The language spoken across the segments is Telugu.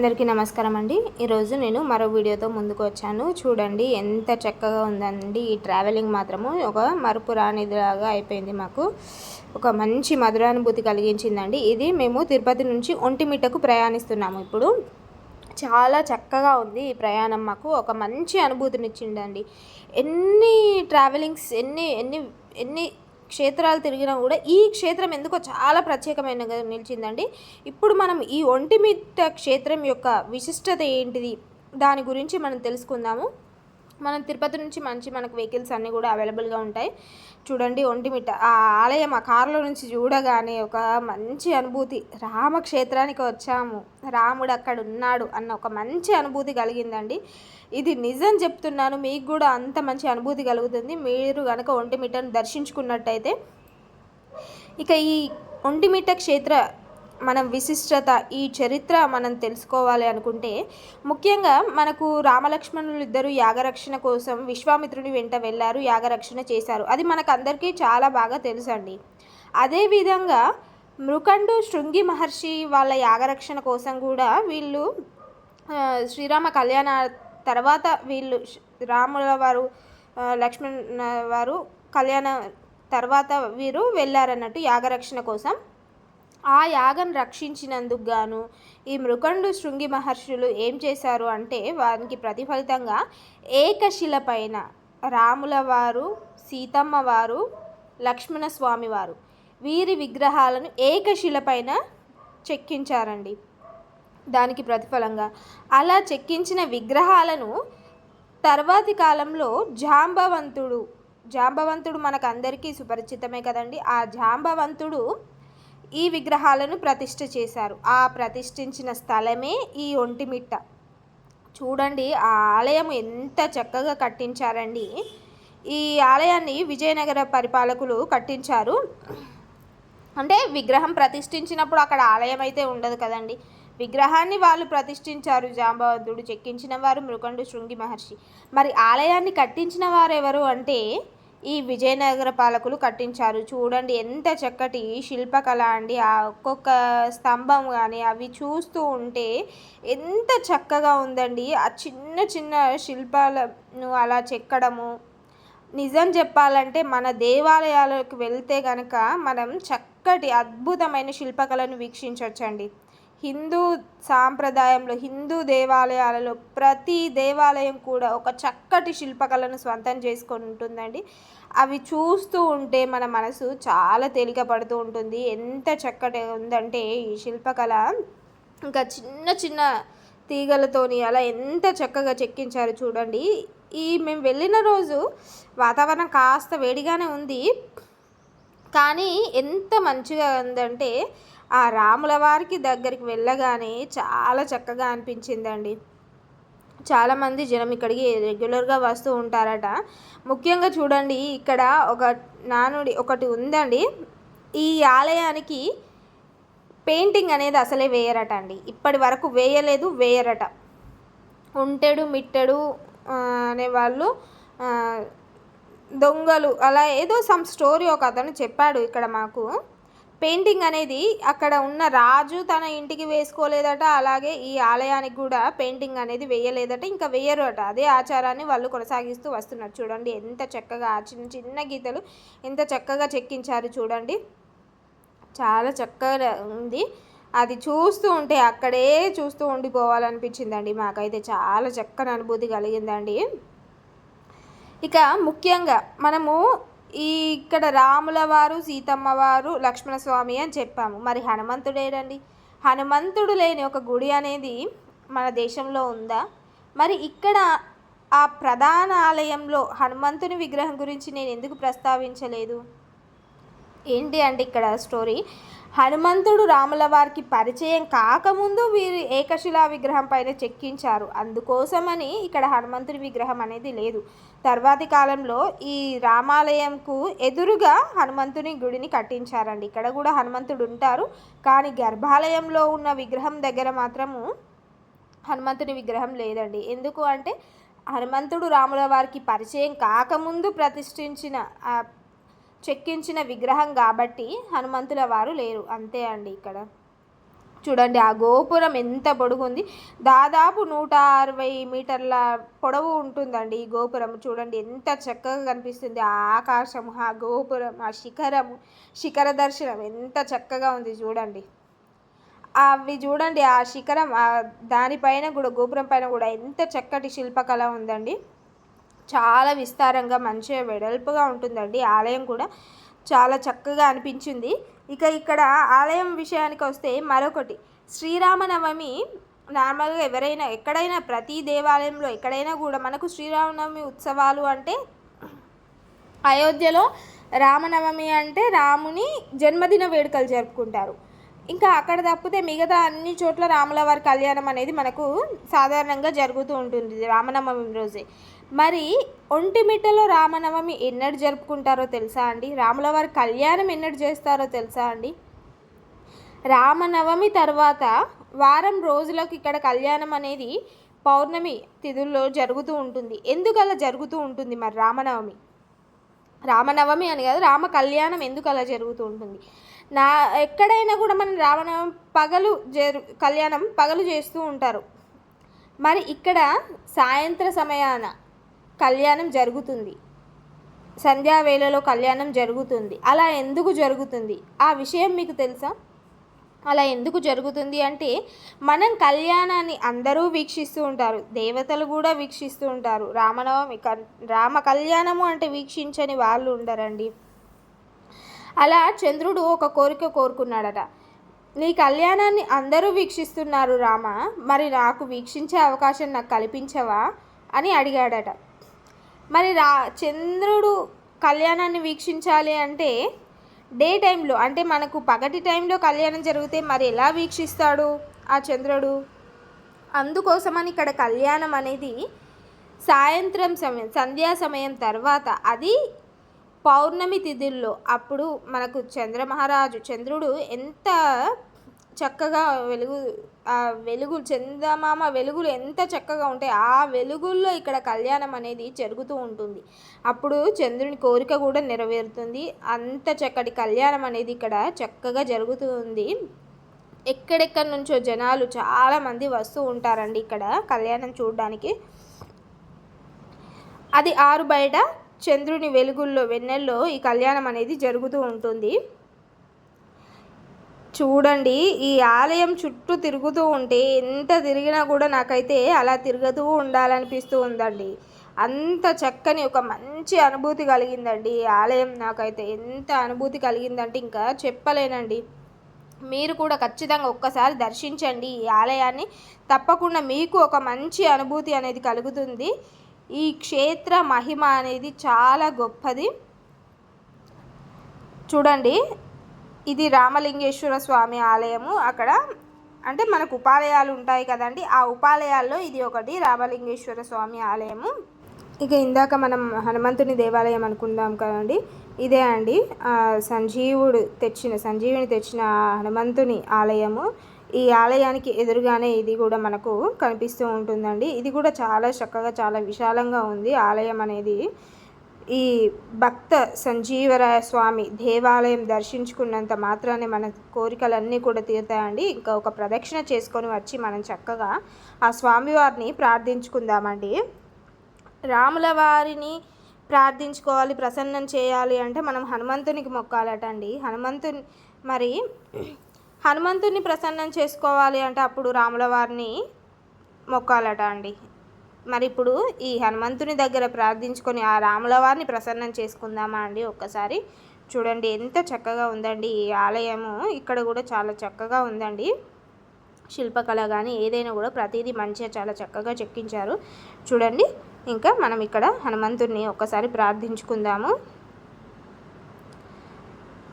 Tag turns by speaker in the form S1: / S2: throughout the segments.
S1: అందరికీ నమస్కారం అండి. ఈరోజు నేను మరో వీడియోతో ముందుకు వచ్చాను. చూడండి ఎంత చక్కగా ఉందండి. ఈ ట్రావెలింగ్ మాత్రము ఒక మరుపు రానిదిలాగా అయిపోయింది మాకు. ఒక మంచి మధురానుభూతి కలిగించిందండి. ఇది మేము తిరుపతి నుంచి ఒంటిమిట్టకు ప్రయాణిస్తున్నాము ఇప్పుడు. చాలా చక్కగా ఉంది ఈ ప్రయాణం మాకు. ఒక మంచి అనుభూతినిచ్చిందండి. ఎన్ని ట్రావెలింగ్స్ ఎన్ని ఎన్ని ఎన్ని క్షేత్రాలు తిరిగినా కూడా ఈ క్షేత్రం ఎందుకో చాలా ప్రత్యేకమైనగా నిలిచిందండి. ఇప్పుడు మనం ఈ ఒంటిమిట్ట క్షేత్రం యొక్క విశిష్టత ఏంటిది? దాని గురించి మనం తెలుసుకుందాము. మనం తిరుపతి నుంచి మంచి మనకు వెహికల్స్ అన్నీ కూడా అవైలబుల్గా ఉంటాయి. చూడండి ఒంటిమిట్ట. ఆ ఆలయం ఆ కారులో నుంచి చూడగానే ఒక మంచి అనుభూతి. రామక్షేత్రానికి వచ్చాము. రాముడు అక్కడ ఉన్నాడు అన్న ఒక మంచి అనుభూతి కలిగిందండి. ఇది నిజం చెప్తున్నాను మీకు కూడా అంత మంచి అనుభూతి కలుగుతుంది. మీరు కనుక ఒంటిమిట్టను దర్శించుకున్నట్టయితే ఇక ఈ ఒంటిమిట్ట క్షేత్ర మనం విశిష్టత ఈ చరిత్ర మనం తెలుసుకోవాలి అనుకుంటే ముఖ్యంగా మనకు రామలక్ష్మణులు ఇద్దరు యాగరక్షణ కోసం విశ్వామిత్రుని వెంట వెళ్ళారు యాగరక్షణ చేశారు. అది మనకు అందరికీ చాలా బాగా తెలుసండి. అదేవిధంగా మృకండు శృంగి మహర్షి వాళ్ళ యాగరక్షణ కోసం కూడా వీళ్ళు శ్రీరామ కళ్యాణ తర్వాత వీళ్ళు రాముల వారు లక్ష్మణ్ వారు కళ్యాణ తర్వాత వీరు వెళ్ళారన్నట్టు యాగరక్షణ కోసం ఆ యాగం రక్షించినందుకు గాను ఈ మృకండు శృంగి మహర్షులు ఏం చేశారు అంటే వారికి ప్రతిఫలితంగా ఏకశిల పైన రాముల వారు సీతమ్మ వారు లక్ష్మణ స్వామి వారు వీరి విగ్రహాలను ఏకశిల పైన చెక్కించారండి. దానికి ప్రతిఫలంగా అలా చెక్కించిన విగ్రహాలను తర్వాతి కాలంలో జాంబవంతుడు జాంబవంతుడు మనకందరికీ సుపరిచితమే కదండి. ఆ జాంబవంతుడు ఈ విగ్రహాలను ప్రతిష్ఠ చేశారు. ఆ ప్రతిష్ఠించిన స్థలమే ఈ ఒంటిమిట్ట. చూడండి ఆ ఆలయం ఎంత చక్కగా కట్టించారండి. ఈ ఆలయాన్ని విజయనగర పరిపాలకులు కట్టించారు. అంటే విగ్రహం ప్రతిష్ఠించినప్పుడు అక్కడ ఆలయం అయితే ఉండదు కదండి. విగ్రహాన్ని వాళ్ళు ప్రతిష్ఠించారు. జాంబవంతుడు చెక్కించిన వారు మృకండు శృంగి మహర్షి. మరి ఆలయాన్ని కట్టించిన వారెవరు అంటే ఈ విజయనగర పాలకులు కట్టించారు. చూడండి ఎంత చక్కటి శిల్పకళ అండి. ఆ ఒక్కొక్క స్తంభం కానీ అవి చూస్తూ ఉంటే ఎంత చక్కగా ఉందండి. ఆ చిన్న చిన్న శిల్పాలను అలా చెక్కడము. నిజం చెప్పాలంటే మన దేవాలయాలకు వెళ్తే గనక మనం చక్కటి అద్భుతమైన శిల్పకళను వీక్షించవచ్చండి హిందూ సాంప్రదాయంలో హిందూ దేవాలయాలలో ప్రతి దేవాలయం కూడా ఒక చక్కటి శిల్పకళను స్వంతం చేసుకొని ఉంటుందండి అవి చూస్తూ ఉంటే మన మనసు చాలా తేలిక పడుతూ ఉంటుంది. ఎంత చక్కటి ఉందంటే ఈ శిల్పకళ. ఇంకా చిన్న చిన్న తీగలతోని అలా ఎంత చక్కగా చెక్కించారు చూడండి. ఈ మేము వెళ్ళిన రోజు వాతావరణం కాస్త వేడిగానే ఉంది. కానీ ఎంత మంచిగా ఉందంటే ఆ రాముల వారికి దగ్గరికి వెళ్ళగానే చాలా చక్కగా అనిపించిందండి. చాలామంది జనం ఇక్కడికి రెగ్యులర్గా వస్తూ ఉంటారట. ముఖ్యంగా చూడండి ఇక్కడ ఒక నానుడి ఒకటి ఉందండి. ఈ ఆలయానికి పెయింటింగ్ అనేది అసలే వేయరట అండి ఇప్పటి వరకు వేయలేదు వేయరట. ఉంటెడు మిట్టెడు అనేవాళ్ళు దొంగలు అలా ఏదో సమ్ స్టోరీ ఒక అతను చెప్పాడు ఇక్కడ మాకు. పెయింటింగ్ అనేది అక్కడ ఉన్న రాజు తన ఇంటికి వేసుకోలేదట అలాగే ఈ ఆలయానికి కూడా పెయింటింగ్ అనేది వేయలేదట ఇంకా వేయరు అట అదే ఆచారాన్ని వాళ్ళు కొనసాగిస్తూ వస్తున్నారు. చూడండి ఎంత చక్కగా చిన్న చిన్న గీతలు ఎంత చక్కగా చెక్కించారు చూడండి. చాలా చక్కగా ఉంది. అది చూస్తూ ఉంటే అక్కడే చూస్తూ ఉండిపోవాలనిపించిందండి మాకైతే. చాలా చక్కని అనుభూతి కలిగిందండి. ఇక ముఖ్యంగా మనము ఈ ఇక్కడ రాముల వారు సీతమ్మ వారు లక్ష్మణ స్వామి అని చెప్పాము. మరి హనుమంతుడేడండి హనుమంతుడు లేని ఒక గుడి అనేది మన దేశంలో ఉందా? మరి ఇక్కడ ఆ ప్రధాన ఆలయంలో హనుమంతుని విగ్రహం గురించి నేను ఎందుకు ప్రస్తావించలేదు? ఏంటి అంటే ఇక్కడ స్టోరీ హనుమంతుడు రాముల వారికి పరిచయం కాకముందు వీరు ఏకశిలా విగ్రహం పైన చెక్కించారు. అందుకోసమని ఇక్కడ హనుమంతుడి విగ్రహం అనేది లేదు. తర్వాతి కాలంలో ఈ రామాలయంకు ఎదురుగా హనుమంతుని గుడిని కట్టించారండి. ఇక్కడ కూడా హనుమంతుడు ఉంటారు. కానీ గర్భాలయంలో ఉన్న విగ్రహం దగ్గర మాత్రము హనుమంతుని విగ్రహం లేదండి. ఎందుకు అంటే హనుమంతుడు రాముల వారికి పరిచయం కాకముందు ప్రతిష్ఠించిన చెక్కించిన విగ్రహం కాబట్టి హనుమంతుల వారు లేరు. అంతే అండి ఇక్కడ. చూడండి ఆ గోపురం ఎంత పొడుగుంది దాదాపు నూట అరవై మీటర్ల పొడవు ఉంటుందండి ఈ గోపురం. చూడండి ఎంత చక్కగా కనిపిస్తుంది. ఆ ఆకాశం ఆ గోపురం ఆ శిఖరము శిఖర దర్శనం ఎంత చక్కగా ఉంది చూడండి. అవి చూడండి ఆ శిఖరం దానిపైన కూడా గోపురం పైన కూడా ఎంత చక్కటి శిల్పకళ ఉందండి. చాలా విస్తారంగా మంచిగా వెడల్పుగా ఉంటుందండి. ఆలయం కూడా చాలా చక్కగా అనిపించింది. ఇక ఇక్కడ ఆలయం విషయానికి వస్తే మరొకటి. శ్రీరామనవమి నార్మల్గా ఎవరైనా ఎక్కడైనా ప్రతి దేవాలయంలో ఎక్కడైనా కూడా మనకు శ్రీరామనవమి ఉత్సవాలు అంటే అయోధ్యలో రామనవమి అంటే రాముని జన్మదిన వేడుకలు జరుపుకుంటారు. ఇంకా అక్కడ తప్పితే మిగతా అన్ని చోట్ల రాములవారి కళ్యాణం అనేది మనకు సాధారణంగా జరుగుతూ ఉంటుంది రామనవమి రోజే. మరి ఒంటిమిట్టలో రామనవమి ఎన్నడు జరుపుకుంటారో తెలుసా అండి? రాములవారి కళ్యాణం ఎన్నడు చేస్తారో తెలుసా అండి? రామనవమి తర్వాత వారం రోజులకు ఇక్కడ కళ్యాణం అనేది పౌర్ణమి తిథుల్లో జరుగుతూ ఉంటుంది. ఎందుకలా జరుగుతూ ఉంటుంది మరి రామనవమి? రామనవమి అని కాదు రామ కళ్యాణం ఎందుకు అలా జరుగుతూ ఉంటుంది? నా ఎక్కడైనా కూడా మనం రామనవమి పగలు జరు కళ్యాణం పగలు చేస్తూ ఉంటారు. మరి ఇక్కడ సాయంత్ర సమయాన కళ్యాణం జరుగుతుంది. సంధ్యావేళలో కళ్యాణం జరుగుతుంది. అలా ఎందుకు జరుగుతుంది? ఆ విషయం మీకు తెలుసా? అలా ఎందుకు జరుగుతుంది అంటే మనం కళ్యాణాన్ని అందరూ వీక్షిస్తూ ఉంటారు. దేవతలు కూడా వీక్షిస్తూ ఉంటారు. రామనవమి రామ కళ్యాణము అంటే వీక్షించని వాళ్ళు ఉండరండి. అలా చంద్రుడు ఒక కోరిక కోరుకున్నాడట. నీ కళ్యాణాన్ని అందరూ వీక్షిస్తున్నారు రామ మరి నాకు వీక్షించే అవకాశం నాకు కల్పించవా? అని అడిగాడట. మరి రా చంద్రుడు కళ్యాణాన్ని వీక్షించాలి అంటే డే టైంలో అంటే మనకు పగటి టైంలో కళ్యాణం జరిగితే మరి ఎలా వీక్షిస్తాడు ఆ చంద్రుడు? అందుకోసమని ఇక్కడ కళ్యాణం అనేది సాయంత్రం సమయం సంధ్యా సమయం తర్వాత అది పౌర్ణమి తిథుల్లో అప్పుడు మనకు చంద్రమహారాజు చంద్రుడు ఎంత చక్కగా వెలుగు ఆ వెలుగు చందమామ వెలుగులు ఎంత చక్కగా ఉంటాయి ఆ వెలుగుల్లో ఇక్కడ కళ్యాణం అనేది జరుగుతూ ఉంటుంది. అప్పుడు చంద్రుని కోరిక కూడా నెరవేరుతుంది. అంత చక్కటి కళ్యాణం అనేది ఇక్కడ చక్కగా జరుగుతుంది ఎక్కడెక్కడి నుంచో జనాలు చాలామంది వస్తూ ఉంటారండి ఇక్కడ కళ్యాణం చూడడానికి. అది ఆరు బయట చంద్రుని వెలుగుల్లో వెన్నెల్లో ఈ కళ్యాణం అనేది జరుగుతూ ఉంటుంది. చూడండి ఈ ఆలయం చుట్టూ తిరుగుతూ ఉంటే ఎంత తిరిగినా కూడా నాకైతే అలా తిరుగుతూ ఉండాలనిపిస్తూ ఉందండి. అంత చక్కని ఒక మంచి అనుభూతి కలిగిందండి ఈ ఆలయం. నాకైతే ఎంత అనుభూతి కలిగిందంటే ఇంకా చెప్పలేనండి. మీరు కూడా ఖచ్చితంగా ఒక్కసారి దర్శించండి ఈ ఆలయాన్ని. తప్పకుండా మీకు ఒక మంచి అనుభూతి అనేది కలుగుతుంది. ఈ క్షేత్ర మహిమ అనేది చాలా గొప్పది. చూడండి ఇది రామలింగేశ్వర స్వామి ఆలయము. అక్కడ అంటే మనకు ఉపాలయాలు ఉంటాయి కదండి. ఆ ఉపాలయాల్లో ఇది ఒకటి రామలింగేశ్వర స్వామి ఆలయము. ఇక ఇందాక మనం హనుమంతుని దేవాలయం అనుకుందాం కదండి. ఇదే అండి సంజీవుడు తెచ్చిన సంజీవిని తెచ్చిన హనుమంతుని ఆలయము. ఈ ఆలయానికి ఎదురుగానే ఇది కూడా మనకు కనిపిస్తూ ఉంటుందండి. ఇది కూడా చాలా చక్కగా చాలా విశాలంగా ఉంది ఆలయం అనేది. ఈ భక్త సంజీవరాయ స్వామి దేవాలయం దర్శించుకున్నంత మాత్రాన్ని మన కోరికలన్నీ కూడా తీరుతాయండి. ఇంకా ఒక ప్రదక్షిణ చేసుకొని వచ్చి మనం చక్కగా ఆ స్వామివారిని ప్రార్థించుకుందామండి. రాముల వారిని ప్రార్థించుకోవాలి ప్రసన్నం చేయాలి అంటే మనం హనుమంతునికి మొక్కాలట అండి హనుమంతుని మరి హనుమంతుని ప్రసన్నం చేసుకోవాలి అంటే అప్పుడు రాముల వారిని మొక్కాలట అండి. మరి ఇప్పుడు ఈ హనుమంతుని దగ్గర ప్రార్థించుకొని ఆ రాముల వారిని ప్రసన్నం చేసుకుందామా అండి ఒక్కసారి? చూడండి ఎంత చక్కగా ఉందండి ఈ ఆలయము. ఇక్కడ కూడా చాలా చక్కగా ఉందండి. శిల్పకళ కానీ ఏదైనా కూడా ప్రతిదీ మంచిగా చాలా చక్కగా చెక్కించారు. చూడండి ఇంకా మనం ఇక్కడ హనుమంతుడిని ఒక్కసారి ప్రార్థించుకుందాము.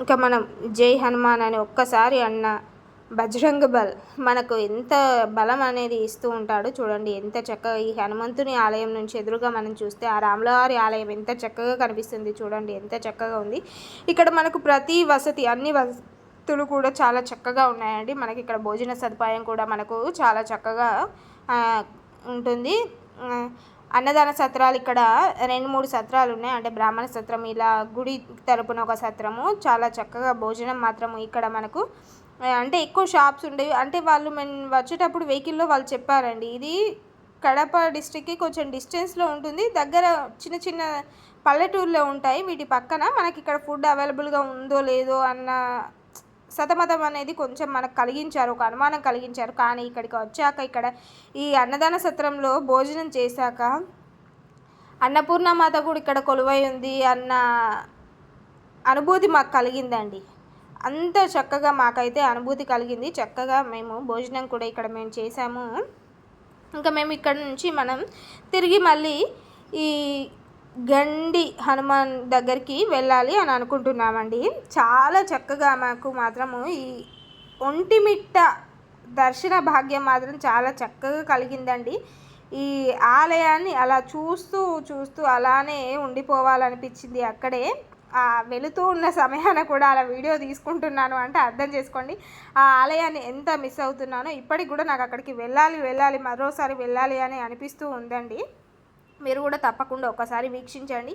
S1: ఇంకా మనం జై హనుమాన్ అని ఒక్కసారి అన్న బజరంగ బల్ మనకు ఎంత బలం అనేది ఇస్తూ ఉంటాడు చూడండి ఎంత చక్కగా ఈ హనుమంతుని ఆలయం నుంచి ఎదురుగా మనం చూస్తే ఆ రాములవారి ఆలయం ఎంత చక్కగా కనిపిస్తుంది చూడండి ఎంత చక్కగా ఉంది. ఇక్కడ మనకు ప్రతి వసతి అన్ని వసతులు కూడా చాలా చక్కగా ఉన్నాయండి. మనకి ఇక్కడ భోజన సదుపాయం కూడా మనకు చాలా చక్కగా ఉంటుంది. అన్నదాన సత్రాలు ఇక్కడ రెండు మూడు సత్రాలు ఉన్నాయి. అంటే బ్రాహ్మణ సత్రం ఇలా గుడి తరపున ఒక సత్రము. చాలా చక్కగా భోజనం మాత్రము ఇక్కడ మనకు. అంటే ఎక్కువ షాప్స్ ఉండేవి. అంటే వాళ్ళు మేము వచ్చేటప్పుడు వెహికల్లో వాళ్ళు చెప్పారండి. ఇది కడప డిస్టిక్కి కొంచెం డిస్టెన్స్లో ఉంటుంది. దగ్గర చిన్న చిన్న పల్లెటూరులో ఉంటాయి. వీటి పక్కన మనకి ఇక్కడ ఫుడ్ అవైలబుల్గా ఉందో లేదో అన్న సతమతం అనేది కొంచెం మనకు కలిగించారు ఒక అనుమానం కలిగించారు. కానీ ఇక్కడికి వచ్చాక ఇక్కడ ఈ అన్నదాన సత్రంలో భోజనం చేశాక అన్నపూర్ణమాత కూడా ఇక్కడ కొలువై ఉంది అన్న అనుభూతి మాకు కలిగిందండి. అంత చక్కగా మాకైతే అనుభూతి కలిగింది. చక్కగా మేము భోజనం కూడా ఇక్కడ మేము చేసాము ఇంకా మేము ఇక్కడ నుంచి మనం తిరిగి మళ్ళీ ఈ గండి హనుమాన్ దగ్గరికి వెళ్ళాలి అని అనుకుంటున్నామండి. చాలా చక్కగా మాకు మాత్రము ఈ ఒంటిమిట్ట దర్శన భాగ్యం మాత్రం చాలా చక్కగా కలిగిందండి. ఈ ఆలయాన్ని అలా చూస్తూ చూస్తూ అలానే ఉండిపోవాలనిపించింది అక్కడే. ఆ వెళుతూ ఉన్న సమయాన కూడా అలా వీడియో తీసుకుంటున్నాను అంటే అర్థం చేసుకోండి. ఆ ఆలయాన్ని ఎంత మిస్ అవుతున్నానో ఇప్పటికి కూడా నాకు అక్కడికి వెళ్ళాలి వెళ్ళాలి మరోసారి వెళ్ళాలి అని అనిపిస్తూ ఉందండి. మీరు కూడా తప్పకుండా ఒక్కసారి వీక్షించండి.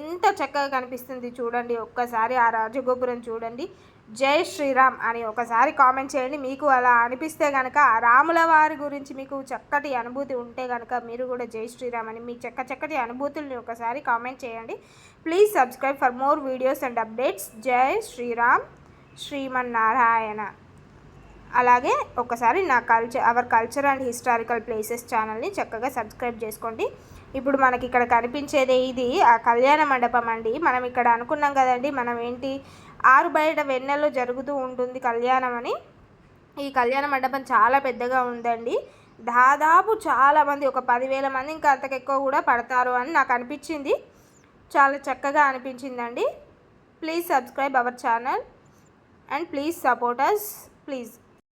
S1: ఎంత చక్కగా కనిపిస్తుంది చూడండి. ఒక్కసారి ఆ రాజగోపురం చూడండి. జై శ్రీరామ్ అని ఒకసారి కామెంట్ చేయండి. మీకు అలా అనిపిస్తే కనుక ఆ రాముల వారి గురించి మీకు చక్కటి అనుభూతి ఉంటే కనుక మీరు కూడా జై శ్రీరామ్ అని మీ చక్క చక్కటి అనుభూతుల్ని ఒకసారి కామెంట్ చేయండి. Please subscribe for more videos and updates. జై శ్రీరామ్. శ్రీమన్నారాయణ. అలాగే ఒకసారి నా culture our culture and historical places ఛానల్ని చక్కగా సబ్స్క్రైబ్ చేసుకోండి. ఇప్పుడు మనకి ఇక్కడ కనిపించేది ఇది ఆ కళ్యాణ మండపం అండి. మనం ఇక్కడ అనుకున్నాం కదండి మనం ఏంటి ఆరు బయట వెన్నెల్లో జరుగుతూ ఉంటుంది కళ్యాణం అని. ఈ కళ్యాణ మండపం చాలా పెద్దగా ఉందండి. దాదాపు చాలామంది ఒక పదివేల మంది ఇంకా అంతకు ఎక్కువ కూడా పడతారు అని నాకు అనిపించింది. చాలా చక్కగా అనిపించిందండి. Please subscribe our channel and please support us please.